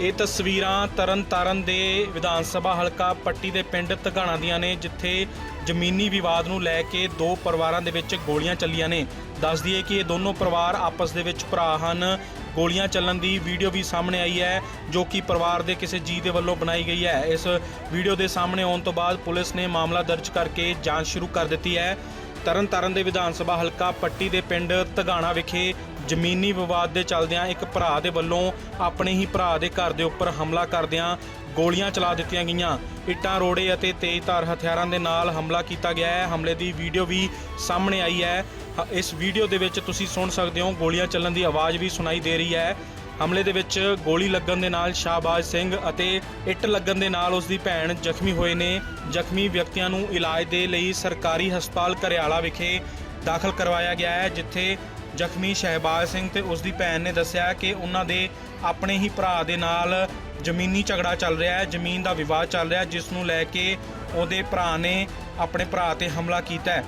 ਇਹ ਤਸਵੀਰਾਂ ਤਰਨਤਾਰਨ ਦੇ ਵਿਧਾਨ ਸਭਾ ਹਲਕਾ ਪੱਟੀ ਦੇ ਪਿੰਡ ਧਗਾਣਾ ਦੀਆਂ ਨੇ, ਜਿੱਥੇ ਜ਼ਮੀਨੀ ਵਿਵਾਦ ਨੂੰ ਲੈ ਕੇ ਦੋ ਪਰਿਵਾਰਾਂ ਦੇ ਵਿੱਚ ਗੋਲੀਆਂ ਚੱਲੀਆਂ ਨੇ। ਦੱਸ ਦਈਏ ਕਿ ਇਹ ਦੋਨੋਂ ਪਰਿਵਾਰ ਆਪਸ ਦੇ ਵਿੱਚ ਭਰਾ ਹਨ। ਗੋਲੀਆਂ ਚੱਲਣ ਦੀ ਵੀਡੀਓ ਵੀ ਸਾਹਮਣੇ ਆਈ ਹੈ, ਜੋ ਕਿ ਪਰਿਵਾਰ ਦੇ ਕਿਸੇ ਜੀ ਦੇ ਵੱਲੋਂ ਬਣਾਈ ਗਈ ਹੈ। ਇਸ ਵੀਡੀਓ ਦੇ ਸਾਹਮਣੇ ਆਉਣ ਤੋਂ ਬਾਅਦ ਪੁਲਿਸ ਨੇ ਮਾਮਲਾ ਦਰਜ ਕਰਕੇ ਜਾਂਚ ਸ਼ੁਰੂ ਕਰ ਦਿੱਤੀ ਹੈ। ਤਰਨਤਾਰਨ ਦੇ ਵਿਧਾਨ ਸਭਾ ਹਲਕਾ ਪੱਟੀ ਦੇ ਪਿੰਡ ਧਗਾਣਾ ਵਿਖੇ ਜ਼ਮੀਨੀ ਵਿਵਾਦ ਦੇ ਚੱਲਦਿਆਂ ਇੱਕ ਭਰਾ ਦੇ ਵੱਲੋਂ ਆਪਣੇ ਹੀ ਭਰਾ ਦੇ ਘਰ ਦੇ ਉੱਪਰ ਹਮਲਾ ਕਰਦਿਆਂ ਗੋਲੀਆਂ ਚਲਾ ਦਿੱਤੀਆਂ ਗਈਆਂ। ਇੱਟਾਂ, ਰੋੜੇ ਅਤੇ ਤੇਜ਼ਧਾਰ ਹਥਿਆਰਾਂ ਦੇ ਨਾਲ ਹਮਲਾ ਕੀਤਾ ਗਿਆ ਹੈ। ਹਮਲੇ ਦੀ ਵੀਡੀਓ ਵੀ ਸਾਹਮਣੇ ਆਈ ਹੈ। ਇਸ ਵੀਡੀਓ ਦੇ ਵਿੱਚ ਤੁਸੀਂ ਸੁਣ ਸਕਦੇ ਹੋ ਗੋਲੀਆਂ ਚੱਲਣ ਦੀ ਆਵਾਜ਼ ਵੀ ਸੁਣਾਈ ਦੇ ਰਹੀ ਹੈ। ਹਮਲੇ ਦੇ ਵਿੱਚ ਗੋਲੀ ਲੱਗਣ ਦੇ ਨਾਲ ਸ਼ਾਹਬਾਜ਼ ਸਿੰਘ ਅਤੇ ਇੱਟ ਲੱਗਣ ਦੇ ਨਾਲ ਉਸ ਦੀ ਭੈਣ ਜ਼ਖਮੀ ਹੋਏ ਨੇ। ਜ਼ਖਮੀ ਵਿਅਕਤੀਆਂ ਨੂੰ ਇਲਾਜ ਦੇ ਲਈ ਸਰਕਾਰੀ ਹਸਪਤਾਲ ਘਰਿਆਲਾ ਵਿਖੇ ਦਾਖਲ ਕਰਵਾਇਆ ਗਿਆ ਹੈ, ਜਿੱਥੇ ਜ਼ਖਮੀ ਸ਼ਹਿਬਾਜ਼ ਸਿੰਘ ਤੇ ਉਸ ਦੀ ਭੈਣ ਨੇ ਦੱਸਿਆ ਕਿ ਉਹਨਾਂ ਦੇ ਆਪਣੇ ਹੀ ਭਰਾ ਦੇ ਨਾਲ ਜ਼ਮੀਨੀ ਝਗੜਾ ਚੱਲ ਰਿਹਾ ਹੈ, ਜ਼ਮੀਨ ਦਾ ਵਿਵਾਦ ਚੱਲ ਰਿਹਾ ਜਿਸ ਨੂੰ ਲੈ ਕੇ ਉਹਦੇ ਭਰਾ ਨੇ ਆਪਣੇ ਭਰਾ ਤੇ ਹਮਲਾ ਕੀਤਾ ਹੈ।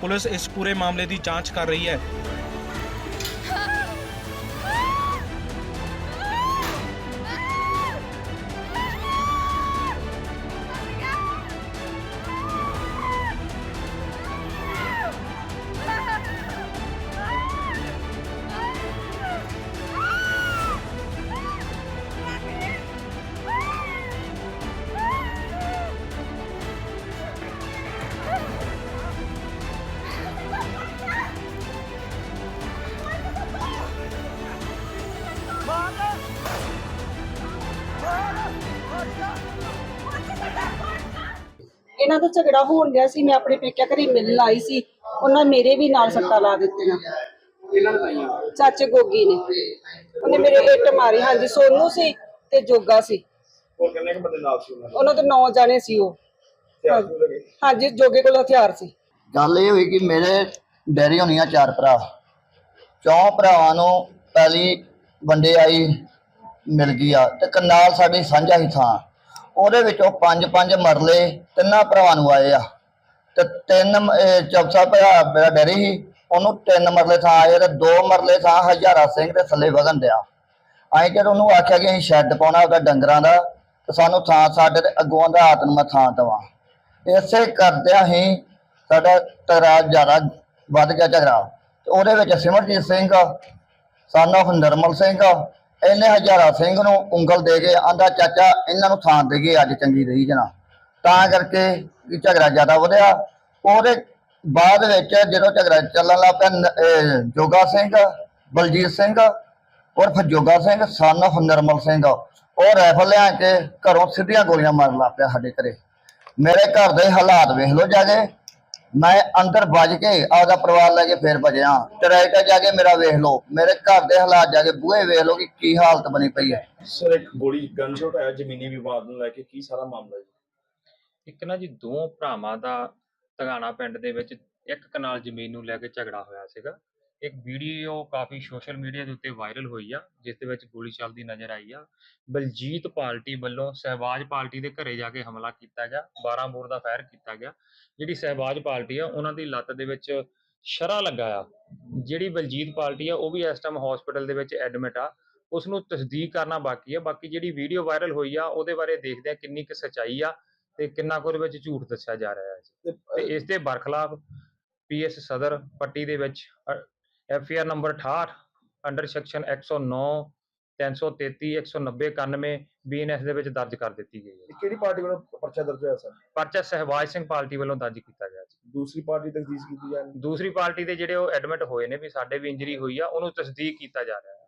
ਪੁਲਿਸ ਇਸ ਪੂਰੇ ਮਾਮਲੇ ਦੀ ਜਾਂਚ ਕਰ ਰਹੀ ਹੈ। ਇਹਨਾਂ ਦਾ ਝਗੜਾ ਹੋਣ ਗਿਆ ਸੀ ਮੈਂ ਆਪਣੇ ਪੇਕਿਆ ਘਰੇ ਮਿਲਣ ਆਈ ਸੀ ਉਹਨਾਂ ਮੇਰੇ ਵੀ ਨਾਲ ਸੱਟਾਂ ਲਾ ਦਿੱਤੀਆਂ। ਚਾਚੇ ਗੋਗੀ ਨੇ। ਉਹਨੇ ਮੇਰੇ ਇੱਟ ਮਾਰੀ ਹਾਂਜੀ ਸੋਨੂ ਸੀ ਤੇ ਜੋਗਾ ਸੀ। ਹੋਰ ਕਿੰਨੇ ਕੁ ਬੰਦੇ ਨਾਲ ਸੀ ਉਹਨਾਂ ਦੇ? ਉਹਨਾਂ ਦੇ ਨੌ ਜਾਣੇ ਸੀ ਉਹ। ਹਥਿਆਰ ਹਥੂਰ ਲੱਗੇ ਹਾਂਜੀ ਜੋਗੇ ਕੋਲ ਹਥਿਆਰ ਸੀ। ਗੱਲ ਇਹ ਹੋਈ ਕਿ ਮੇਰੇ ਡੈਡੀ ਹੋਣੀਆਂ ਚਾਰ ਭਰਾ। ਚੌਂ ਭਰਾਵਾਂ ਨੂੰ ਪਹਿਲੀ ਵੰਡੇ ਆਈ ਮਿਲ ਗਈ ਆ ਤੇ ਕਨਾਲ ਸਾਡੀ ਸਾਂਝਾ ਹੀ ਥਾਂ। ਉਹਦੇ ਵਿੱਚੋਂ ਪੰਜ ਪੰਜ ਮਰਲੇ ਤਿੰਨਾਂ ਭਰਾਵਾਂ ਨੂੰ ਆਏ ਆ। ਤੇ ਤਿੰਨ ਚੌਥਾ ਭਰਾ ਮੇਰਾ ਡੈਡੀ ਸੀ, ਉਹਨੂੰ ਤਿੰਨ ਮਰਲੇ ਥਾਂ ਆਏ ਤੇ ਦੋ ਮਰਲੇ ਥਾਂ ਹਜ਼ਾਰਾ ਸਿੰਘ ਦੇ ਥੱਲੇ ਵਗਣ ਦਿਆ ਅਸੀਂ ਜਦ ਉਹਨੂੰ ਆਖਿਆ ਕਿ ਅਸੀਂ ਸ਼ੈੱਡ ਪਾਉਣਾ ਉਹਦਾ ਡੰਗਰਾਂ ਦਾ, ਤੇ ਸਾਨੂੰ ਥਾਂ ਸਾਡੇ ਤੇ ਅੱਗੋਂ ਦਾ ਆਤਮ ਥਾਂ ਦੇਵਾਂ। ਇਸੇ ਕਰਦਿਆਂ ਹੀ ਸਾਡਾ ਤਰਾ ਜ਼ਿਆਦਾ ਵੱਧ ਗਿਆ ਝਗੜਾ। ਤੇ ਉਹਦੇ ਵਿੱਚ ਸਿਮਰਜੀਤ ਸਿੰਘ, ਸਨ of ਨਰਮਲ ਸਿੰਘ ਇਹਨੇ ਹਜ਼ਾਰਾ ਸਿੰਘ ਨੂੰ ਉਂਗਲ ਦੇ ਕੇ ਆਂਦਾ, ਚਾਚਾ, ਇਹਨਾਂ ਨੂੰ ਥਾਂ ਦੇ ਗਏ ਅੱਜ ਚੰਗੀ ਰਹੀ ਜਨਾ ਤਾਂ ਕਰਕੇ ਵੀ ਝਗੜਾ ਜ਼ਿਆਦਾ ਵਧਿਆ। ਉਹਦੇ ਬਾਅਦ ਵਿੱਚ ਜਦੋਂ ਝਗੜਾ ਚੱਲਣ ਲੱਗ ਪਿਆ ਜੋਗਾ ਸਿੰਘ, ਬਲਜੀਤ ਸਿੰਘ, ਉਰਫ ਜੋਗਾ ਸਿੰਘ ਸਨ of ਨਰਮਲ ਸਿੰਘ, ਉਹ ਰਾਈਫਲ ਲਿਆ ਕੇ ਘਰੋਂ ਸਿੱਧੀਆਂ ਗੋਲੀਆਂ ਮਾਰਨ ਲੱਗ ਪਿਆ ਸਾਡੇ ਘਰੇ। ਮੇਰੇ ਘਰ ਦੇ ਹਾਲਾਤ ਵੇਖ ਲਓ ਜਾ ਕੇ। ਮੈਂ ਅੰਦਰ ਵੱਜ ਕੇ ਆਪਦਾ ਪਰਿਵਾਰ ਲੈ ਕੇ ਫੇਰ ਭਜਿਆ। ਟਰੈਕਟਰ ਜਾ ਕੇ ਮੇਰਾ ਵੇਖ ਲਓ ਮੇਰੇ ਘਰ ਦੇ ਹਾਲਾਤ ਜਾ ਕੇ ਬੂਹੇ ਵੇਖ ਲਓ ਕਿ ਕੀ ਹਾਲਤ ਬਣੀ ਪਈ ਹੈ। ਸਰ ਇੱਕ ਗੋਲੀ ਗਨ ਸ਼ਾਟ ਆਇਆ ਜ਼ਮੀਨੀ ਵਿਵਾਦ ਨੂੰ ਲੈ ਕੇ ਕੀ ਸਾਰਾ ਮਾਮਲਾ ਜੀ? ਇੱਕ ਨਾ ਜੀ ਦੋ ਭਰਾਵਾਂ ਦਾ ਤਗਾਣਾ ਪਿੰਡ ਦੇ ਵਿੱਚ ਇੱਕ ਕਨਾਲ ਜ਼ਮੀਨ ਨੂੰ ਲੈ ਕੇ ਝਗੜਾ ਹੋਇਆ ਸੀਗਾ। ਇੱਕ ਵੀਡੀਓ ਕਾਫੀ ਸੋਸ਼ਲ ਮੀਡੀਆ ਦੇ ਉੱਤੇ ਵਾਇਰਲ ਹੋਈ ਆ ਜਿਸ ਦੇ ਵਿੱਚ ਗੋਲੀ ਚੱਲਦੀ ਨਜ਼ਰ ਆਈ ਆ। ਬਲਜੀਤ ਪਾਰਟੀ ਵੱਲੋਂ ਸਹਿਬਾਜ਼ ਪਾਰਟੀ ਦੇ ਘਰੇ ਜਾ ਕੇ ਹਮਲਾ ਕੀਤਾ ਗਿਆ 12 ਬੋਰ ਦਾ ਫਾਇਰ ਕੀਤਾ ਗਿਆ। ਜਿਹੜੀ ਸਹਿਬਾਜ਼ ਪਾਰਟੀ ਆ ਉਹਨਾਂ ਦੀ ਲੱਤ ਦੇ ਵਿੱਚ ਸ਼ਰਾ ਲੱਗਾ ਆ। ਜਿਹੜੀ ਬਲਜੀਤ ਪਾਰਟੀ ਆ ਉਹ ਵੀ ਇਸ ਟਾਈਮ ਹਸਪੀਟਲ ਦੇ ਵਿੱਚ ਐਡਮਿਟ ਆ। ਉਸ ਨੂੰ ਤਸਦੀਕ ਕਰਨਾ ਬਾਕੀ ਆ। ਬਾਕੀ ਜਿਹੜੀ ਵੀਡੀਓ ਵਾਇਰਲ ਹੋਈ ਆ ਉਹਦੇ ਬਾਰੇ ਦੇਖਦੇ ਆ ਕਿੰਨੀ ਕੁ ਸੱਚਾਈ ਆ ਤੇ ਕਿੰਨਾ ਕੁ ਉਹਦੇ ਵਿੱਚ ਝੂਠ ਦੱਸਿਆ ਜਾ ਰਿਹਾ ਹੈ। ਤੇ ਤੇ ਇਸ ਦੇ ਬਰਖਲਾਫ ਪੀਐਸ ਸਦਰ ਪੱਟੀ ਦੇ ਵਿੱਚ F R number 68 under section 109 333 190 91 BNS ਦੇ ਵਿੱਚ ਦਰਜ ਕਰ ਦਿੱਤੀ ਗਈ ਹੈ। ਕਿਹੜੀ ਪਾਰਟੀ ਵੱਲੋਂ ਪਰਚਾ ਦਰਜ ਹੋਇਆ ਸਰ? ਪਰਚਾ ਸਹਿਬਾਜ ਸਿੰਘ ਪਾਰਟੀ ਵੱਲੋਂ ਦਰਜ ਕੀਤਾ ਗਿਆ ਸੀ। ਦੂਸਰੀ ਪਾਰਟੀ ਤਜਦੀਦ ਕੀਤੀ ਜਾਣੀ ਦੂਸਰੀ ਪਾਰਟੀ ਦੇ ਜਿਹੜੇ ਉਹ ਐਡਮਿਟ ਹੋਏ ਨੇ ਵੀ ਸਾਡੇ ਵੀ ਇੰਜਰੀ ਹੋਈ ਆ ਉਹਨੂੰ ਤਸਦੀਕ ਕੀਤਾ ਜਾ ਰਿਹਾ ਹੈ।